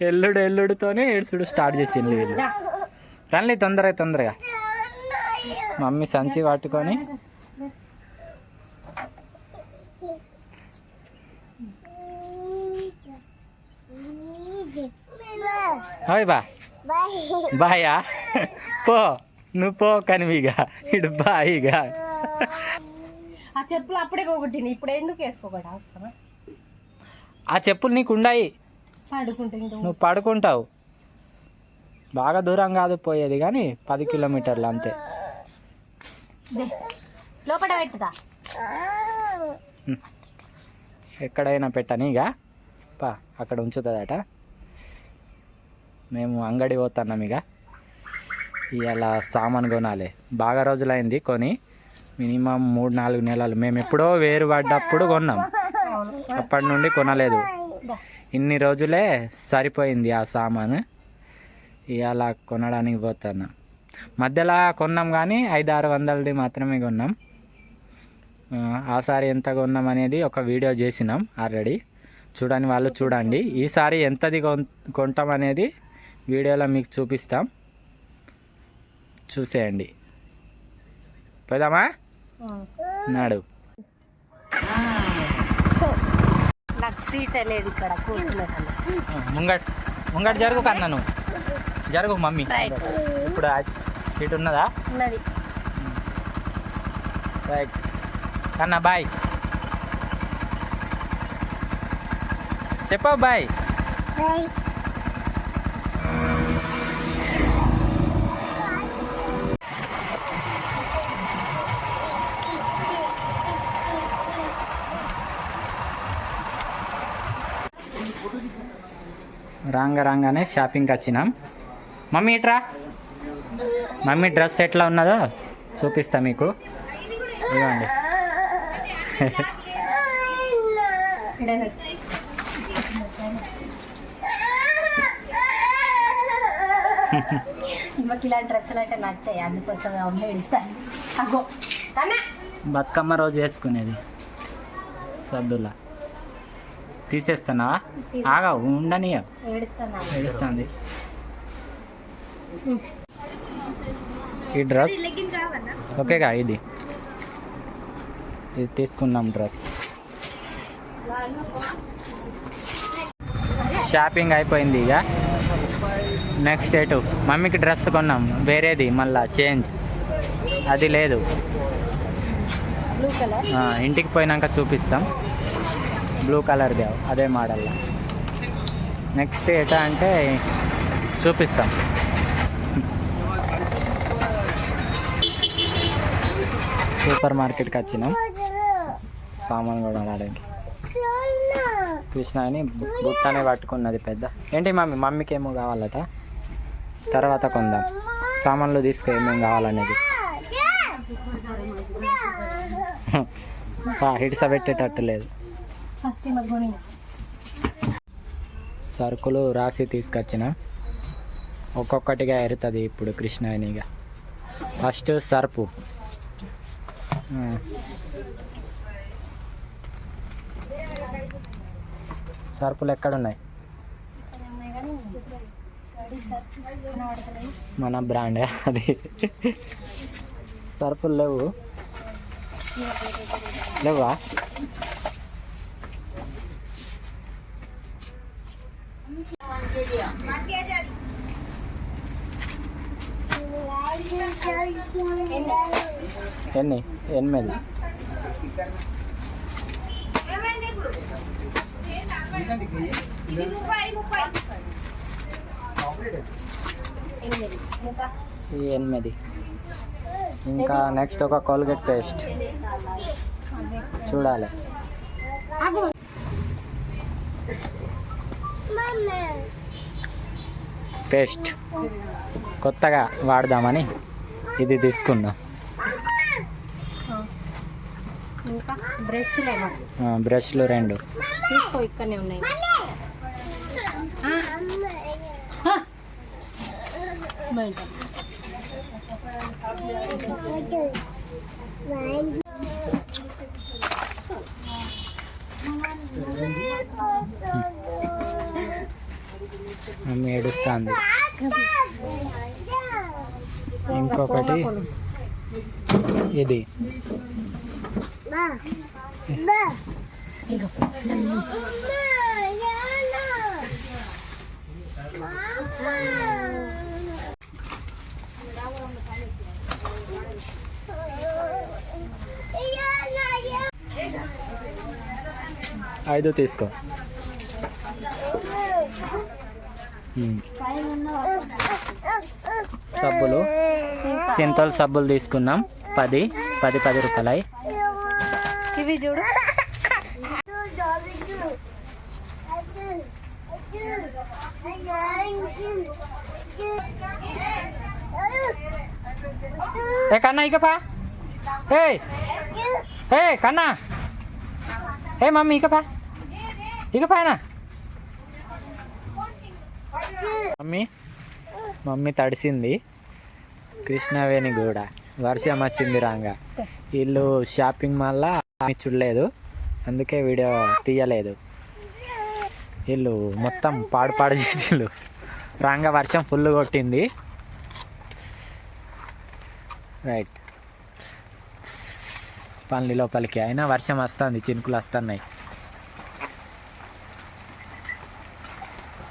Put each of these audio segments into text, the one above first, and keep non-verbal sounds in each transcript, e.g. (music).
ఎల్లుడు ఎల్లుడితోనే ఏడుచుడు start చేసింది వీళ్ళు. రండి తొందరగా తొందరగా. మమ్మీ సంచి పట్టుకొని. హాయ్ బా. బాయా. పో. నువ్వు పో కనివిగా ఇడు బాయిగా. ఆ చెప్పులు అప్పుడే ఒకటి ఇప్పుడు ఎందుకు వేసుకోకూడదు ఆ చెప్పులు నీకు ఉండాయి నువ్వు పడుకుంటావు. బాగా దూరం కాదు పోయేది కానీ పది కిలోమీటర్లు అంతే. లోపల పెట్టుదా ఎక్కడైనా పెట్టని ఇక. పా అక్కడ ఉంచుతుందట. మేము అంగడి పోతున్నాం ఇక. ఇవాళ సామాన్ కొనాలి. బాగా రోజులైంది కొని మినిమం మూడు నాలుగు నెలలు. మేము ఎప్పుడో వేరు పడ్డప్పుడు కొన్నాం. అప్పటి నుండి కొనలేదు. ఇన్ని రోజులే సరిపోయింది ఆ సామాను. ఇవాళ కొనడానికి పోతున్నాం. మధ్యలో కొన్నాం కానీ ఐదు ఆరు వందలది మాత్రమే కొన్నాం. ఆ, ఆసారి ఎంత కొన్నాం అనేది ఒక వీడియో చేసినాం ఆల్రెడీ. చూడని వాళ్ళు చూడండి. ఈసారి ఎంతది కొన్- కొంటాం అనేది వీడియోలో మీకు చూపిస్తాం. చూసేయండి. పోదామా. నాడు. సీట్ లేదు ఇక్కడ ముంగట్ ముంగట్ జరుగు కన్నా నువ్వు. జరుగు మమ్మీ. రైట్ ఇప్పుడు సీట్ ఉన్నదా? ఉన్నది. రైట్ కన్నా బాయ్ చెప్పు బాయ్ రాంగ రాగానే షాపింగ్కి వచ్చినాం. మమ్మీ ఇట్రా? మమ్మీ డ్రెస్ ఎట్లా ఉన్నదో చూపిస్తా మీకు. ఇవ్వండి ఇలాంటి డ్రెస్సులు అంటే నచ్చాయి అందుకోసం అమ్మ ఏడుస్తాను అగో కన్నా బతుకమ్మ రోజు వేసుకునేది. సద్దులా. తీసేస్తానా ఆగా ఉండని ఏడుస్తుంది. ఈ డ్రెస్? ఓకేగా ఇది. ఇది తీసుకున్నాం డ్రెస్. షాపింగ్ అయిపోయింది ఇక. నెక్స్ట్ ఎటు మమ్మీకి డ్రెస్ కొన్నాం వేరేది మళ్ళా చేంజ్. అది లేదు. ఇంటికి పోయినాక చూపిస్తాం. బ్లూ కలర్ది అదే మోడల్లో నెక్స్ట్ ఎటా అంటే చూపిస్తాం. సూపర్ మార్కెట్కి వచ్చినాం. సామాన్ కూడా ఆడడానికి కృష్ణ అని బుట్టనే పట్టుకున్నది పెద్ద. ఏంటి మమ్మీ మమ్మీకి ఏమో కావాలట? తర్వాత కొందాం. సామాన్లు తీసుకు ఏమేమి కావాలనేది. (laughs) హిడ్స పెట్టేటట్టు లేదు. ఫస్ట్ కొని సరుకులు రాసి తీసుకొచ్చిన. ఒక్కొక్కటిగా ఎరుతుంది ఇప్పుడు కృష్ణాయనిగా ఫస్ట్ సర్పు. సర్పులు ఎక్కడున్నాయి? మన బ్రాండ్ అది. సర్పులు లేవు. లేవా? ఎన్ని? ఎనిమిది. ఎనిమిది. ఇంకా నెక్స్ట్ ఒక కోల్గేట్ పేస్ట్ చూడాలి. Mama. పేస్ట్ కొత్తగా వాడదామని ఇది తీసుకున్నాం. బ్రష్లు రెండు. తీసుకో ఇక్కడనే ఉన్నాయి. మమ్మీ ఏడుస్తుంది. ఇంకొకటి ఇది. ఐదు తీసుకో. సబ్బులు. సింతల్ సబ్బులు తీసుకున్నాం. పది పది పది రూపాయలు ఇవి చూడు. ఏ కన్నా ఇకపా? ఏ ఏ కన్నా! ఏ మమ్మీ ఇకపా? ఇకపాయనా మమ్మీ మమ్మీ తడిసింది. కృష్ణవేణి కూడా వర్షం వచ్చింది రాగా. వీళ్ళు షాపింగ్ మాల్లో చూడలేదు. అందుకే వీడియో తీయలేదు. వీళ్ళు మొత్తం పాడు పాడు చేసిండు. రాగా వర్షం ఫుల్ కొట్టింది. రైట్ పనులు లోపలికి. అయినా వర్షం వస్తుంది చినుకులు వస్తున్నాయి.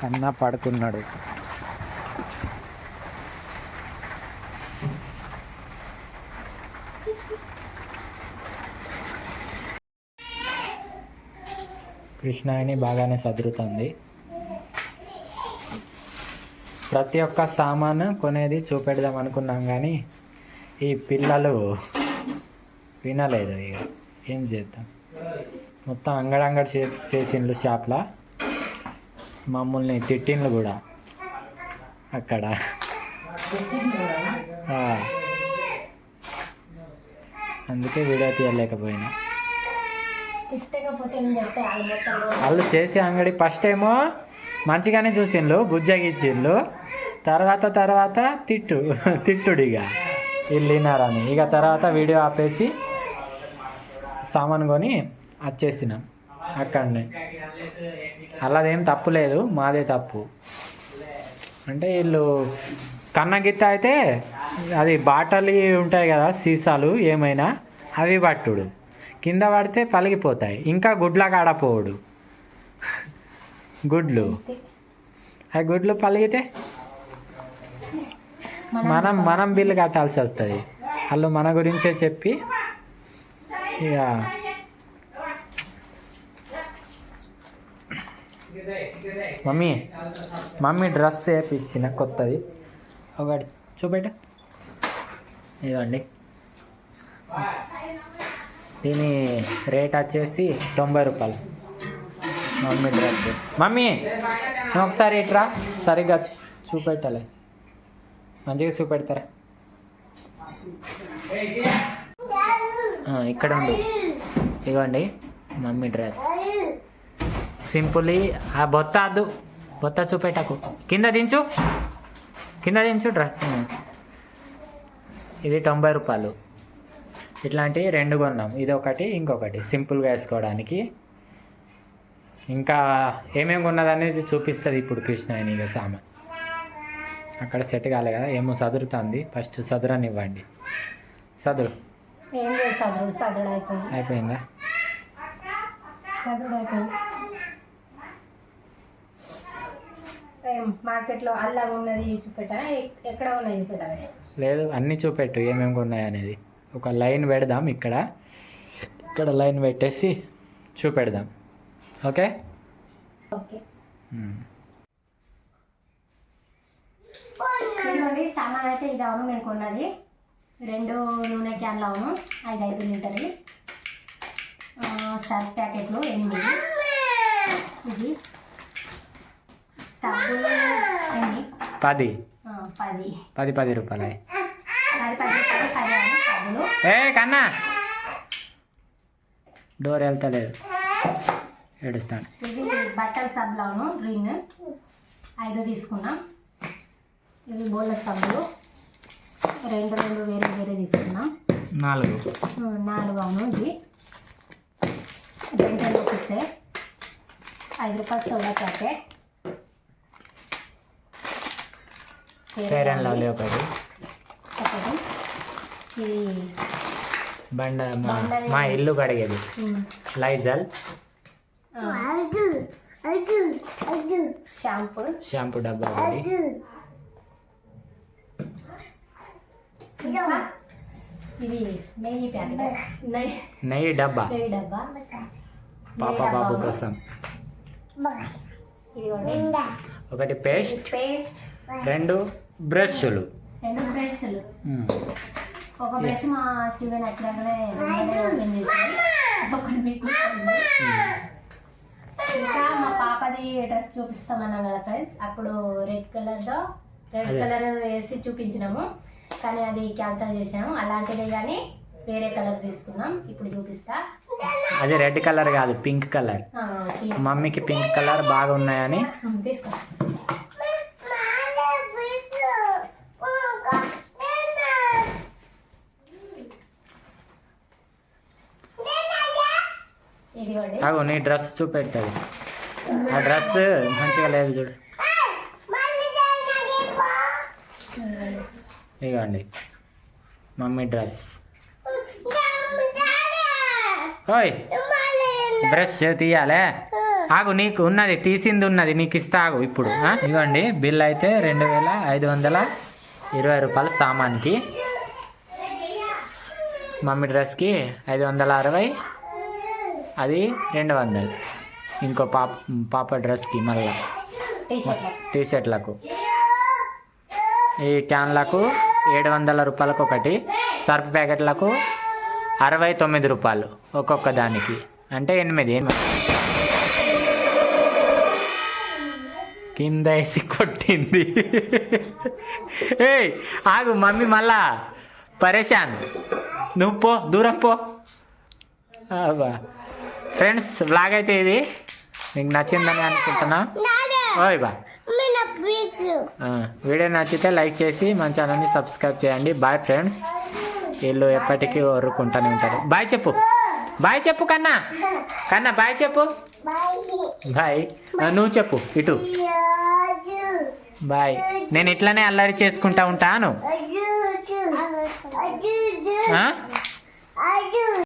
కన్నా పడుకున్నాడు. కృష్ణాయని బాగానే సదురుతుంది. ప్రతి ఒక్క సామాను కొనేది చూపెడదాం అనుకున్నాం కానీ ఈ పిల్లలు వినలేదు ఇక ఏం చేద్దాం? మొత్తం అంగడంగడి చే చేసిండ్రు షాప్లో? మమ్మల్ని తిట్టిండ్లు కూడా అక్కడ. అందుకే వీడియో తీయలేకపోయినా. వాళ్ళు చేసే అంగడి ఫస్ట్ ఏమో మంచిగానే చూసిండ్రు బుజ్జగిచ్చిండ్రు తర్వాత తర్వాత తిట్టు తిట్టుడు ఇక. వీళ్ళు వినారని ఇక తర్వాత వీడియో ఆపేసి సామాన్ కొని వచ్చేసినాం అక్కడనే. అలాదేం తప్పు లేదు మాదే తప్పు. అంటే వీళ్ళు కన్నగిత్త అయితే అది బాటలు ఉంటాయి కదా సీసాలు ఏమైనా అవి పట్టుడు. కింద పడితే పలిగిపోతాయి. ఇంకా గుడ్ల కాడపోవుడు గుడ్లు. ఆ గుడ్లు పలిగితే మనం మనం బిల్లు కట్టాల్సి వస్తుంది. వాళ్ళు మన గురించే చెప్పి ఇక మమ్మీ మమ్మీ డ్రెస్ వేపించిన కొత్తది. ఒకటి చూపెట్టు. ఇదండి దీని రేట్ వచ్చేసి తొంభై రూపాయలు. Mummy dress. మమ్మీ నువ్వు ఒకసారి ఇట్రా. సరిగ్గా చూపెట్టాలి. మంచిగా చూపెడతారా? ఇక్కడ ఉండు. ఇదిగోండి మమ్మీ డ్రెస్. సింపుల్లీ ఆ బొత్త అద్దు. బొత్త చూపెట్టకు. కింద దించు. కింద దించు డ్రెస్. ఇది తొంభై రూపాయలు. ఇట్లాంటివి రెండు కొన్నాం ఇది ఒకటి ఇంకొకటి. సింపుల్గా వేసుకోవడానికి. ఇంకా ఏమేమి కొన్నది అనేది చూపిస్తుంది ఇప్పుడు కృష్ణ ఆయన ఇక సామాన్ అక్కడ సెట్ కాలే కదా. ఏమో చదురుతుంది ఫస్ట్ చదువుడు చదువుడు అయిపోయింది అయిపోయిందా చదువుడు అయిపోయింది ఏం మార్కెట్లో అల్లాగా ఉన్నది చూపెట్టారా? ఎక్కడ ఉన్నది చూపెట్టాలి? లేదు అన్నీ చూపెట్టు ఏమేమి కొన్నాయి అనేది. ఒక లైన్ పెడదాం ఇక్కడ. ఇక్కడ లైన్ పెట్టేసి చూపెడదాం. ఓకే? ఓకే. ఇదిగోండి సామాన్ అయితే ఇది అవును మేము కొన్నది. రెండు నూనె క్యాన్లు అవును ఐదు ఐదు లీటర్లు సర్ఫ్ ప్యాకెట్లు ఎనిమిది. ఇది పది. పది. పది. పది రూపాయలు. ఏ కన్నా. డోర్ వెళ్తలేదు. ఏడుస్తాను ఇవి బట్టల సబ్బులు అవును గ్రీన్ ఐదు తీసుకున్నాం. ఇవి బోళ్ళ సబ్బులు. రెండు రెండు వేరే వేరే తీసుకున్నాం. నాలుగు. నాలుగు అవును ఇది. గంటలు చూపిస్తే ఐదు రూపాయలు soda packet. Fair and Lovely ఒకటి. ఒకటి. ఇది బండ మా ఇల్లు కడిగేది. లైజల్. షాంపూ. షాంపూ డబ్బా ఒకటి. ఇది నెయ్యి ప్యాకెట్ నెయ్యి. నెయ్యి డబ్బా. నెయ్యి డబ్బా. పాప బాబు కోసం. ఒకటి పేస్ట్. పేస్ట్. రెండు బ్రష్లు. రెండు బ్రష్లు. ఒక బ్రష్ మా శ్రీవే నచ్చినట్టునే వెంటనే ఓపెన్ చేసింది. ఒకటి మీకు. ఇంకా మా పాపది డ్రెస్ చూపిస్తామన్నాం కదా ఫ్రెండ్స్. అప్పుడు రెడ్ కలర్తో రెడ్ అదే. కలర్ వేసి చూపించినాము. కానీ అది క్యాన్సిల్ చేసాము. అలాంటిదే కానీ వేరే కలర్ తీసుకున్నాం ఇప్పుడు చూపిస్తా. అది రెడ్ కలర్ కాదు పింక్ కలర్. మమ్మీకి పింక్ కలర్ బాగా ఉన్నాయని ఉమ్, తీసుకో. ఆగు నీ డ్రెస్ చూపెట్టది ఆ డ్రెస్ మంచిగా లేదు చూడు. ఇగండి. Mummy dress. ఓయ్ బ్రష్ తీయాలే? ఆగు నీకు ఉన్నది తీసింది ఉన్నది నీకు ఇస్తా ఆగు ఇప్పుడు ఇవ్వండి బిల్ అయితే రెండు వేల ఐదు వందల ఇరవై రూపాయలు సామాన్కి మమ్మీ డ్రెస్కి ఐదు వందల అరవై అది రెండు వందలు ఇంకో పాప పాప డ్రెస్కి మళ్ళీ. టీ షర్ట్ టీ షర్ట్లకు ఈ క్యాన్లకు ఏడు వందల రూపాయలకు ఒకటి సర్ఫ్ ప్యాకెట్లకు అరవై తొమ్మిది రూపాయలు ఒక్కొక్క దానికి. అంటే ఎనిమిది. కింద వేసి కొట్టింది. ఏయ్ ఆగు మమ్మీ మళ్ళా. పరేషాన్ నువ్వు పో దూరం పో. అబ్బా. ఫ్రెండ్స్ వ్లాగ్ అయితే ఇది. మీకు నచ్చిందని అనుకుంటున్నా. ఓయ్ బా. వీడియో నచ్చితే లైక్ చేసి మన ఛానల్ని సబ్స్క్రైబ్ చేయండి. Bye friends. వీళ్ళు ఎప్పటికీ వరుకుంటూనే ఉంటారు. బాయ్ చెప్పు. బాయ్ చెప్పు కన్నా. కన్నా బాయ్ చెప్పు. బాయ్. నువ్వు చెప్పు. ఇటు. బాయ్. నేను ఇట్లనే అల్లరి చేసుకుంటా ఉంటాను?